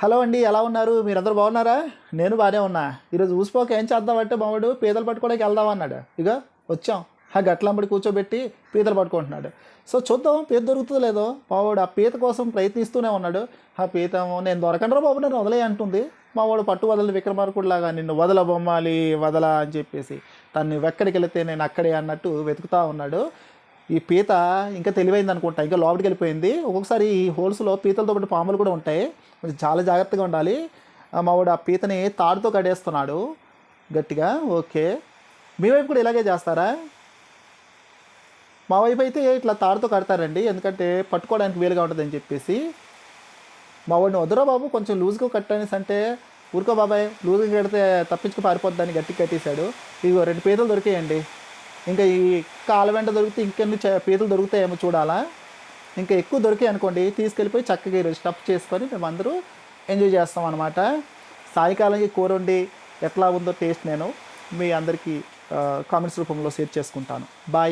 Hello అండి ఎలా ఉన్నారు? మీరందరూ బాగున్నారా? నేను బాగానే ఉన్నా. ఈరోజు ఊసిపోక ఏం చేద్దామంటే మావాడు పీతలు పట్టుకోవడానికి వెళ్దాం అన్నాడు. ఇక వచ్చాం. ఆ గట్లంబడి కూర్చోబెట్టి పీతలు పట్టుకుంటున్నాడు. సో చూద్దాం పీత దొరుకుతుందో లేదో? మావాడు ఆ పీత కోసం ప్రయత్నిస్తూనే ఉన్నాడు. ఆ పీత నేను దొరకండ్రా బాబు నేను వదిలే అంటుంది. మావాడు పట్టు వదలని విక్రమార్కుడులాగా నిన్ను వదల బొమ్మాలి వదల అని చెప్పేసి తను ఎక్కడికి వెళితే నేను అక్కడే అన్నట్టు వెతుకుతా ఉన్నాడు. ఈ పీత ఇంకా తెలివైంది అనుకుంటా. ఇంకా లోపలికి వెళ్ళిపోయింది. ఒక్కొక్కసారి ఈ హోల్స్లో పీతలతో పాటు పాములు కూడా ఉంటాయి. కొంచెం చాలా జాగ్రత్తగా ఉండాలి. మావాడు ఆ పీతని తాడుతో కడేస్తున్నాడు గట్టిగా. ఓకే. మీ వైపు కూడా ఇలాగే చేస్తారా? మా వైపు అయితే ఇట్లా తాడుతో కడతారండి. ఎందుకంటే పట్టుకోవడానికి వీలుగా ఉంటుందని చెప్పేసి. మా వాడిని వద్దురా బాబు కొంచెం లూజ్గా కట్టనేసి అంటే ఊరుకో బాబాయ్ లూజ్గా కడితే తప్పించుకు పారిపోద్దని గట్టి కట్టేశాడు. ఇదిగో రెండు పీతలు దొరికాయండి. ఇంకా ఈ కాల వెంట దొరికితే ఇంకెన్ని పీతలు దొరుకుతాయేమో చూడాలా? ఇంకా ఎక్కువ దొరికాయి అనుకోండి తీసుకెళ్ళిపోయి చక్కగా ఈరోజు స్టఫ్ చేసుకొని మేమందరూ ఎంజాయ్ చేస్తాం అనమాట సాయంకాలంకి కూర వండి ఎట్లా ఉందో టేస్ట్ నేను మీ అందరికీ కామెంట్స్ రూపంలో షేర్ చేసుకుంటాను. బాయ్.